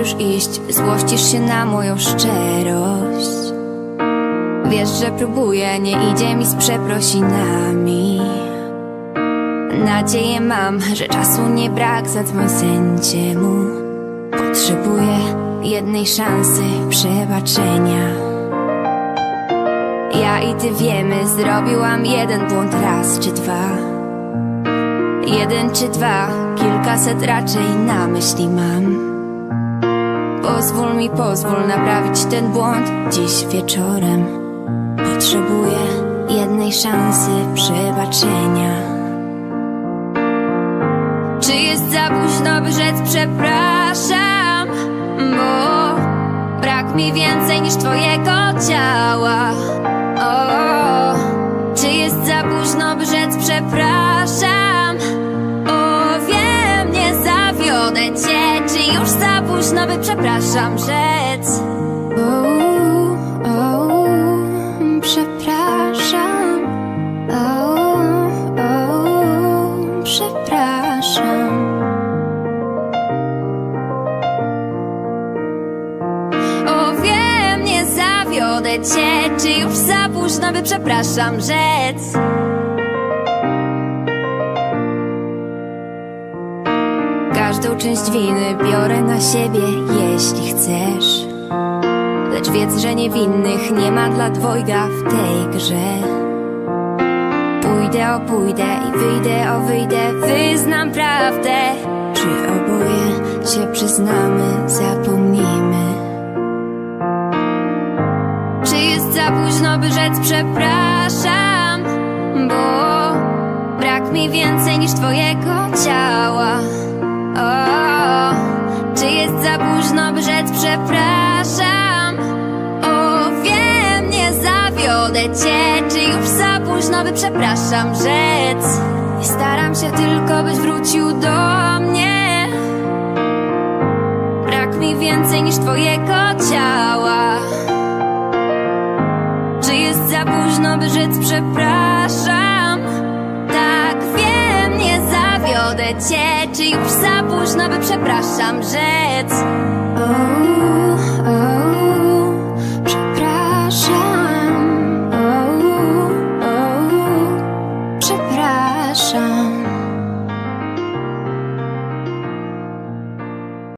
już iść, złościsz się na moją szczerość. Wiesz, że próbuję, nie idzie mi z przeprosinami. Nadzieję mam, że czasu nie brak, zadzwoń sędziemu. Potrzebuję jednej szansy przebaczenia. Ja i ty wiemy, zrobiłam jeden błąd raz czy dwa. Jeden czy dwa, kilkaset raczej na myśli mam. Pozwól mi, pozwól naprawić ten błąd dziś wieczorem. Potrzebuję jednej szansy przebaczenia. Czy jest za późno, by rzec przepraszam? Bo brak mi więcej niż twojego późno, by przepraszam rzec? O, o, przepraszam. O, o, przepraszam. O wiem, nie zawiodę cię Czy już za późno, by przepraszam rzec Każdą część winy biorę na siebie, jeśli chcesz. Lecz wiedz, że niewinnych nie ma dla dwojga w tej grze. Pójdę, o pójdę i wyjdę, o wyjdę, wyznam prawdę. Czy oboje się przyznamy, zapomnijmy. Czy jest za późno, by rzec przepraszam? Bo brak mi więcej niż twojego ciała o, Czy jest za późno, by rzec przepraszam? O, wiem, nie zawiodę cię Czy już za późno, by przepraszam rzec? I staram się tylko, byś wrócił do mnie Brak mi więcej niż twojego ciała Czy jest za późno, by rzec przepraszam? cię, czy już za późno, by przepraszam rzec? Oh, oh, przepraszam, oh, oh, przepraszam.